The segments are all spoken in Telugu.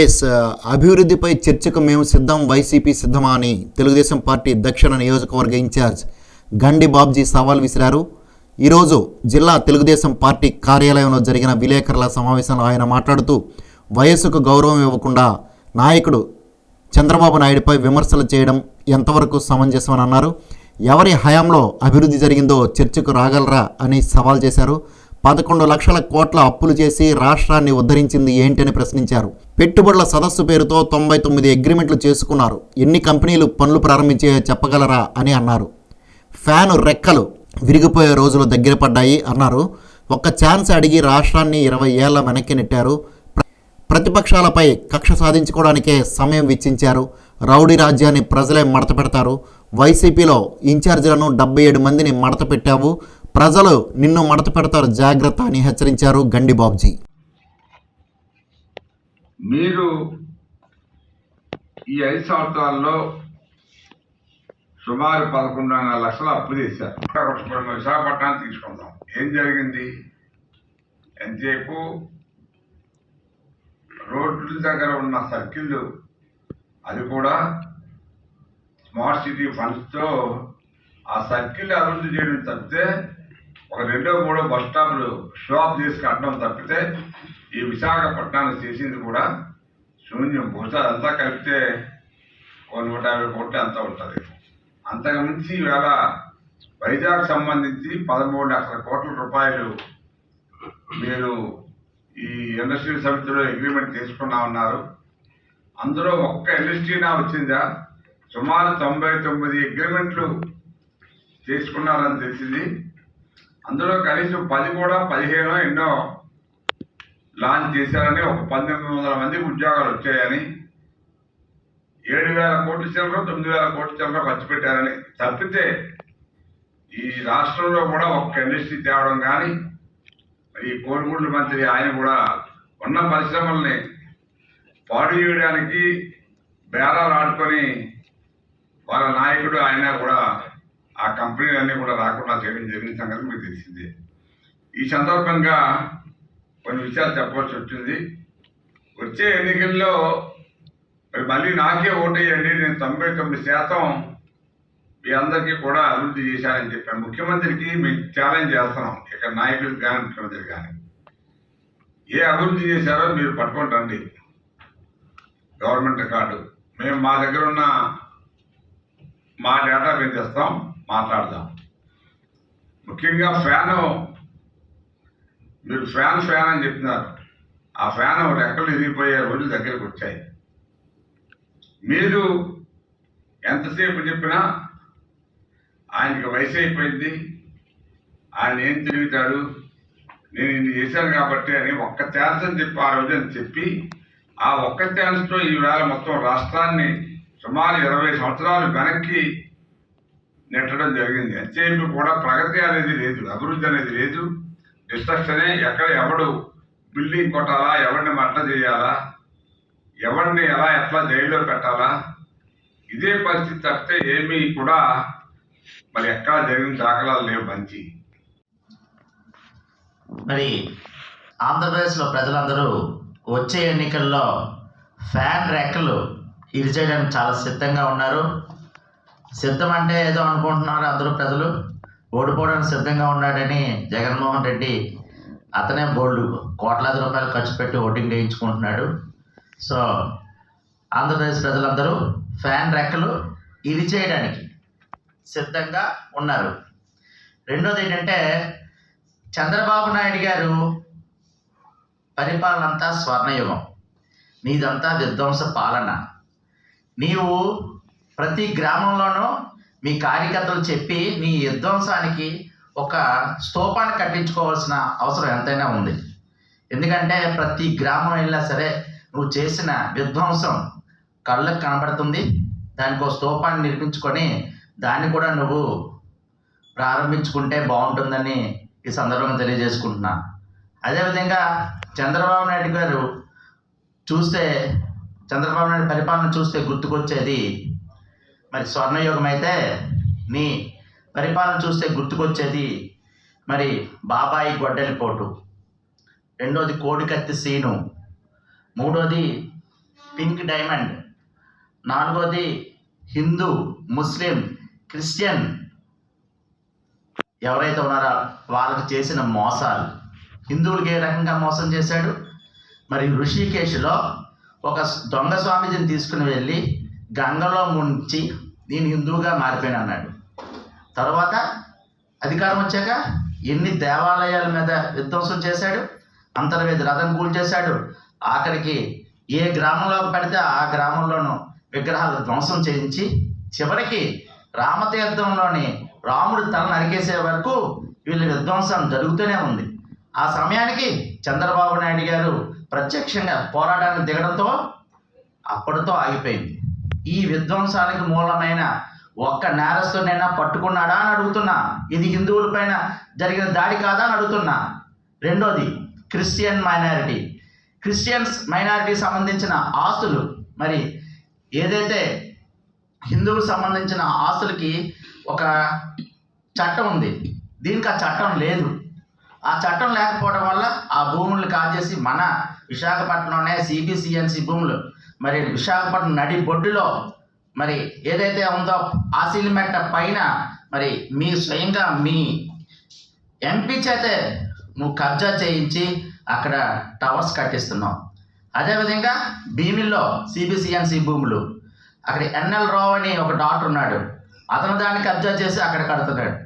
ఎస్ uh, అభివృద్ధిపై చర్చకు మేము సిద్ధం వైసీపీ సిద్ధమా అని తెలుగుదేశం పార్టీ దక్షిణ నియోజకవర్గ ఇన్ఛార్జ్ గండి బాబ్జీ సవాల్ విసిరారు. ఈరోజు జిల్లా తెలుగుదేశం పార్టీ కార్యాలయంలో జరిగిన విలేకరుల సమావేశంలో ఆయన మాట్లాడుతూ వయస్సుకు గౌరవం ఇవ్వకుండా నాయకుడు చంద్రబాబు నాయుడుపై విమర్శలు చేయడం ఎంతవరకు సమంజసమని అన్నారు. ఎవరి హయాంలో అభివృద్ధి జరిగిందో చర్చకు రాగలరా అని సవాల్ చేశారు. పదకొండు లక్షల కోట్ల అప్పులు చేసి రాష్ట్రాన్ని ఉద్ధరించింది ఏంటని ప్రశ్నించారు. పెట్టుబడుల సదస్సు పేరుతో తొంభై తొమ్మిది అగ్రిమెంట్లు చేసుకున్నారు. ఎన్ని కంపెనీలు పనులు ప్రారంభించే చెప్పగలరా అని అన్నారు. ఫ్యాను రెక్కలు విరిగిపోయే రోజులు దగ్గర పడ్డాయి అన్నారు. ఒక్క ఛాన్స్ అడిగి రాష్ట్రాన్ని ఇరవై ఏళ్ళ వెనక్కి నెట్టారు. ప్రతిపక్షాలపై కక్ష సాధించుకోవడానికే సమయం వెచ్చించారు. రౌడీ రాజ్యాన్ని ప్రజలే మడత పెడతారు. వైసీపీలో ఇన్ఛార్జీలను డెబ్బై ఏడు మందిని మడత పెట్టావు. ప్రజలు నిన్ను మడత పెడతారు. జాగ్రత్త అని హెచ్చరించారు గండి బాబ్జీ. మీరు ఈ ఐదు సంవత్సరాల్లో సుమారు పదకొండున్నర లక్షలు అప్పు చేశారు. విశాఖపట్నాన్ని తీసుకుందాం. ఏం జరిగింది? ఎంతసేపు రోడ్ల దగ్గర ఉన్న సర్కిల్ అది కూడా స్మార్ట్ సిటీ ఫండ్స్తో ఆ సర్కిల్ అభివృద్ధి చేయడం తప్పితే ఒక రెండో మూడో బస్ స్టాప్లు షాప్ చేసి తప్పితే ఈ విశాఖపట్నాన్ని చేసింది కూడా శూన్యం. బహుశా అంతా కలిపితే ఒక నూట యాభై కోట్లు అంతా ఉంటుంది. అంతకుమించి మించి వైజాగ్ సంబంధించి పదమూడు లక్షల కోట్ల రూపాయలు మీరు ఈ ఇండస్ట్రియల్ సమితిలో అగ్రిమెంట్ తీసుకున్నా ఉన్నారు. అందులో ఒక్క ఇండస్ట్రీనా వచ్చిందా? సుమారు తొంభై తొమ్మిది అగ్రిమెంట్లు చేసుకున్నారని తెలిసింది. అందులో కనీసం పది కూడా పదిహేను ఎన్నో లాంచ్ చేశారని ఒక పంతొమ్మిది వందల మందికి ఉద్యోగాలు వచ్చాయని ఏడు వేల కోట్ల చిల్లర తొమ్మిది వేల కోట్ల చిల్లర ఖర్చు పెట్టారని తప్పితే ఈ రాష్ట్రంలో కూడా ఒక్క ఇండస్ట్రీ తేవడం కానీ ఈ కోడిగుడ్ల మంత్రి ఆయన కూడా ఉన్న పరిశ్రమల్ని పాడు చేయడానికి బేరాలు ఆడుకొని వాళ్ళ నాయకుడు ఆయన కూడా ఆ కంపెనీలన్నీ కూడా రాకుండా చేయడం జరిగిన సంగతి మీకు తెలిసింది. ఈ సందర్భంగా కొన్ని విషయాలు చెప్పవలసి వచ్చింది. వచ్చే ఎన్నికల్లో మరి మళ్ళీ నాకే ఓటేయండి నేను తొంభై తొమ్మిది శాతం మీ అందరికీ కూడా అభివృద్ధి చేశానని చెప్పాను. ముఖ్యమంత్రికి మేము ఛాలెంజ్ చేస్తున్నాం ఇక్కడ నాయకులకు కానీ ముఖ్యమంత్రి కానీ. ఏ అభివృద్ధి చేశారో మీరు పట్టుకొని రండి. గవర్నమెంట్ రికార్డు మేము మా దగ్గర ఉన్న మా డేటా మేము తెస్తాం. మాట్లాడదాం. ముఖ్యంగా ఫ్యాను మీరు ఫ్యాన్ ఫ్యాన్ అని చెప్తున్నారు. ఆ ఫ్యాన్ రెక్కలు ఎదిగిపోయే రోజులు దగ్గరకు వచ్చాయి. మీరు ఎంతసేపు చెప్పినా ఆయనకి వయసు అయిపోయింది ఆయన ఏం తిరుగుతాడు నేను ఇన్ని చేశాను కాబట్టి అని ఒక్క ఛాన్స్ అని చెప్పి ఆ రోజు అని చెప్పి ఆ ఒక్క ఛాన్స్తో ఈవేళ మొత్తం రాష్ట్రాన్ని సుమారు ఇరవై సంవత్సరాలు వెనక్కి నెట్టడం జరిగింది. ఎంతసేపు కూడా ప్రగతి అనేది లేదు అభివృద్ధి అనేది లేదు. డిస్ట్రక్షనే ఎక్కడ ఎవడు బిల్డింగ్ కొట్టాలా ఎవరిని మట్ట చేయాలా ఎవరిని ఎలా ఎట్లా జైల్లో పెట్టాలా ఇదే పరిస్థితి తప్పితే ఏమీ కూడా మరి ఎక్కడా జరిగిన దాఖలాలు లేవు మంచి. మరి ఆంధ్రప్రదేశ్లో ప్రజలందరూ వచ్చే ఎన్నికల్లో ఫ్యాన్ రెక్కలు ఇరిచేయడానికి చాలా సిద్ధంగా ఉన్నారు. సిద్ధం అంటే ఏదో అనుకుంటున్నారు అందరూ ప్రజలు. ఓడిపోవడానికి సిద్ధంగా ఉన్నాడని జగన్మోహన్ రెడ్డి అతనే బోల్డ్. కోట్లాది రూపాయలు ఖర్చు పెట్టి ఓటింగ్ వేయించుకుంటున్నాడు సో ఆంధ్రప్రదేశ్ ప్రజలందరూ ఫ్యాన్ రెక్కలు ఇది చేయడానికి సిద్ధంగా ఉన్నారు. రెండోది ఏంటంటే చంద్రబాబు నాయుడు గారు పరిపాలన అంతా స్వర్ణయుగం. నీదంతా విధ్వంస పాలన. నీవు ప్రతి గ్రామంలోనూ మీ కార్యకర్తలు చెప్పి మీ విధ్వంసానికి ఒక స్తూపాన్ని కట్టించుకోవాల్సిన అవసరం ఎంతైనా ఉంది. ఎందుకంటే ప్రతి గ్రామం వెళ్ళినా సరే నువ్వు చేసిన విధ్వంసం కళ్ళకు కనబడుతుంది. దానికి ఒక స్తూపాన్ని నిర్మించుకొని దాన్ని కూడా నువ్వు ప్రారంభించుకుంటే బాగుంటుందని ఈ సందర్భంగా తెలియజేసుకుంటున్నా. అదేవిధంగా చంద్రబాబు నాయుడు గారు చూస్తే చంద్రబాబు నాయుడు పరిపాలన చూస్తే గుర్తుకొచ్చేది మరి స్వర్ణయోగం అయితే నీ పరిపాలన చూస్తే గుర్తుకొచ్చేది మరి బాబాయి గొడ్డలి పోటు. రెండోది కోడికత్తి సీను. మూడోది పింక్ డైమండ్. నాలుగోది హిందూ ముస్లిం క్రిస్టియన్. ఎవరైతే ఉన్నారో వాళ్ళకి చేసిన మోసాలు. హిందువులకి ఏ రకంగా మోసం చేశాడు? మరి ఋషికేశ్లో ఒక దొంగ స్వామీజీని తీసుకుని వెళ్ళి గంగలో ముంచి నేను హిందువుగా మారిపోయాను అన్నాడు. తర్వాత అధికారం వచ్చాక ఎన్ని దేవాలయాల మీద విధ్వంసం చేశాడు? అంతర్వేది రథం కూల్ చేశాడు ఆఖరికి ఏ గ్రామంలోకి పడితే ఆ గ్రామంలోనూ విగ్రహాలు ధ్వంసం చేయించి చివరికి రామతీర్థంలోని రాముడు తల నరికేసే వరకు వీళ్ళ విధ్వంసం జరుగుతూనే ఉంది. ఆ సమయానికి చంద్రబాబు నాయుడు గారు ప్రత్యక్షంగా పోరాటానికి దిగడంతో అప్పటితో ఆగిపోయింది. ఈ విధ్వంసానికి మూలమైన ఒక్క నేరస్తునైనా పట్టుకున్నాడా అని అడుగుతున్నా. ఇది హిందువుల పైన జరిగిన దాడి కాదా అని అడుగుతున్నా. రెండోది క్రిస్టియన్ మైనారిటీ. క్రిస్టియన్స్ మైనారిటీ సంబంధించిన ఆస్తులు. మరి ఏదైతే హిందువులకు సంబంధించిన ఆస్తులకి ఒక చట్టం ఉంది. దీనికి ఆ చట్టం లేదు. ఆ చట్టం లేకపోవడం వల్ల ఆ భూములను కాజేసి మన విశాఖపట్నంలోనే సిబిసిఎన్సి భూములు మరి విశాఖపట్నం నడి బొడ్డులో మరి ఏదైతే ఉందో ఆసిలిమెట్ట పైన మరి మీ స్వయంగా మీ ఎంపీ చేతే నువ్వు కబ్జా చేయించి అక్కడ టవర్స్ కట్టిస్తున్నావు. అదేవిధంగా భీమిల్లో సిబిసిఎన్సి భూములు. అక్కడ ఎన్ఎల్ రావు అని ఒక డాక్టర్ ఉన్నాడు. అతను దాన్ని కబ్జా చేసి అక్కడ కడుతున్నాడు.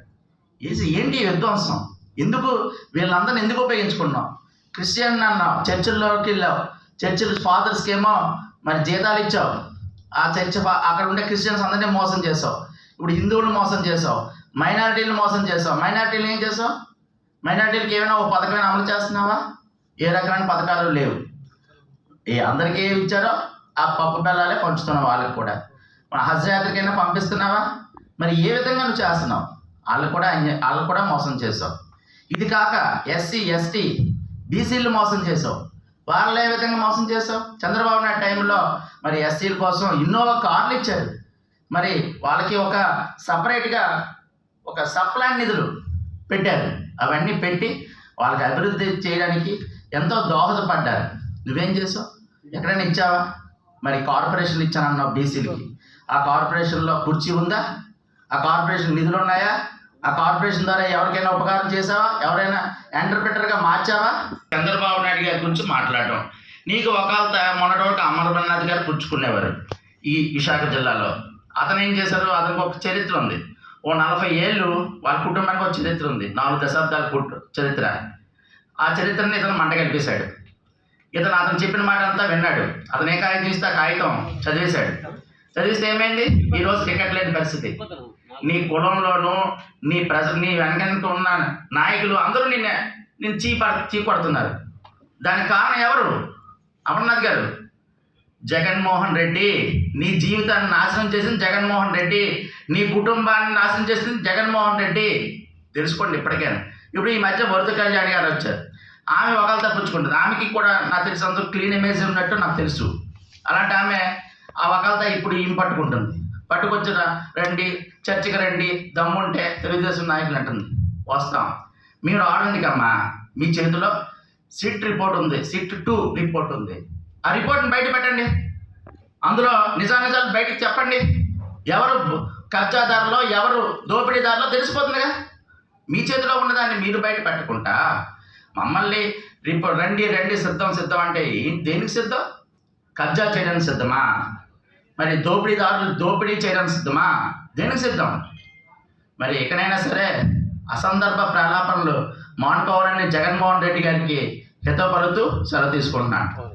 ఇది ఏంటి విధ్వంసం? ఎందుకు వీళ్ళందరిని ఎందుకు ఉపయోగించుకున్నాం క్రిస్టియన్ అన్నావు చర్చిల్లోకి వెళ్ళావు. చర్చిల్ ఫాదర్స్కి ఏమో మరి జీతాలు ఇచ్చావు. ఆ చర్చ అక్కడ ఉండే క్రిస్టియన్స్ అందరినీ మోసం చేసావు. ఇప్పుడు హిందువులను మోసం చేసావు. మైనారిటీలను మోసం చేసావు. మైనారిటీలు ఏం చేసావు? మైనారిటీలకు ఏమైనా ఓ పథకమైన అమలు చేస్తున్నావా? ఏ రకమైన పథకాలు లేవు. ఏ అందరికీ ఏమి ఇచ్చారో ఆ పప్పు బెల్లాలే పంచుతున్నావు వాళ్ళకి కూడా. మన హజ్ పంపిస్తున్నావా? మరి ఏ విధంగా నువ్వు చేస్తున్నావు? వాళ్ళు కూడా వాళ్ళు కూడా మోసం చేసావు. ఇది కాక ఎస్సీ ఎస్టీ బీసీలు మోసం చేసావు. వాళ్ళు ఏ విధంగా మోసం చేసావు చంద్రబాబు నాయుడు టైంలో మరి ఎస్సీల కోసం ఎన్నో కార్లు ఇచ్చారు. మరి వాళ్ళకి ఒక సపరేట్గా ఒక సప్లాన్ నిధులు పెట్టారు. అవన్నీ పెట్టి వాళ్ళకి అభివృద్ధి చేయడానికి ఎంతో దోహదపడ్డారు. నువ్వేం చేసావు ఎక్కడైనా ఇచ్చావా? మరి కార్పొరేషన్ ఇచ్చానన్నావు బీసీలకి ఆ కార్పొరేషన్లో కుర్చీ ఉందా? ఆ కార్పొరేషన్ నిధులు ఉన్నాయా? ఆ కార్పొరేషన్ ద్వారా ఎవరికైనా ఉపకారం చేసావా? ఎవరైనా ఎంటర్ప్రిటర్గా మార్చావా? చంద్రబాబు నాయుడు గారి గురించి మాట్లాడడం. నీకు ఒకళ్ళ మొన్నటి వరకు అమర్నాథ్ గారు పుచ్చుకునేవారు ఈ విశాఖ జిల్లాలో. అతను ఏం చేశారు? అతనికి ఒక చరిత్ర ఉంది. ఓ నలభై ఏళ్ళు వాళ్ళ కుటుంబానికి ఒక చరిత్ర ఉంది. నాలుగు దశాబ్దాల కుట్ చరిత్ర. ఆ చరిత్రని ఇతను మంట కల్పేశాడు. ఇతను అతను చెప్పిన మాట అంతా విన్నాడు. అతను ఏ కాగితం ఇస్తే ఆ కాగితం చదివేశాడు. చదివిస్తే ఏమైంది? ఈరోజు టికెట్ లేని పరిస్థితి. నీ కులంలోనూ నీ ప్రజ నీ వెనక ఉన్న నాయకులు అందరూ నిన్న నేను చీప చీకొడుతున్నారు దానికి కారణం ఎవరు? అమర్నాథ్ గారు. జగన్మోహన్ రెడ్డి. నీ జీవితాన్ని నాశనం చేసింది జగన్మోహన్ రెడ్డి. నీ కుటుంబాన్ని నాశనం చేసింది జగన్మోహన్ రెడ్డి. తెలుసుకోండి ఇప్పటికైనా. ఇప్పుడు ఈ మధ్య వరుత కళ్యాణ్ గారు వచ్చారు. ఆమె ఒకళ్ళు తప్పించుకుంటుంది. ఆమెకి కూడా నాకు తెలిసి అందరూ క్లీన్ ఇమేజ్ ఉన్నట్టు నాకు తెలుసు. అలాంటి ఆమె ఆ ఒకళ్ళతో ఇప్పుడు ఈమె పట్టుకుంటుంది? పట్టుకొచ్చిన రండి చర్చికి రండి దమ్ముంటే తెలుగుదేశం నాయకులు అంటుంది. వస్తాం. మీరు ఆడందుకమ్మా మీ చేతిలో సిట్ రిపోర్ట్ ఉంది సిట్ టూ రిపోర్ట్ ఉంది. ఆ రిపోర్ట్ని బయట పెట్టండి. అందులో నిజానిజాలు బయటకు చెప్పండి. ఎవరు కబ్జాదారులో ఎవరు దోపిడీదారులో తెలిసిపోతుందిగా? మీ చేతిలో ఉన్నదాన్ని మీరు బయట పెట్టకుండా మమ్మల్ని రిపోర్ట్ రండి రండి సిద్ధం సిద్ధం అంటే దేనికి సిద్ధం? కబ్జా చేయడానికి సిద్ధమా? మరి దోపిడీదారులు దోపిడీ చేయడం సిద్ధమా? దేనికి సిద్ధం? మరి ఎక్కడైనా సరే అసందర్భ ప్రలాపనలు మానుకోవాలని జగన్మోహన్ రెడ్డి గారికి హితపడుతూ సెలవు తీసుకుంటున్నాను.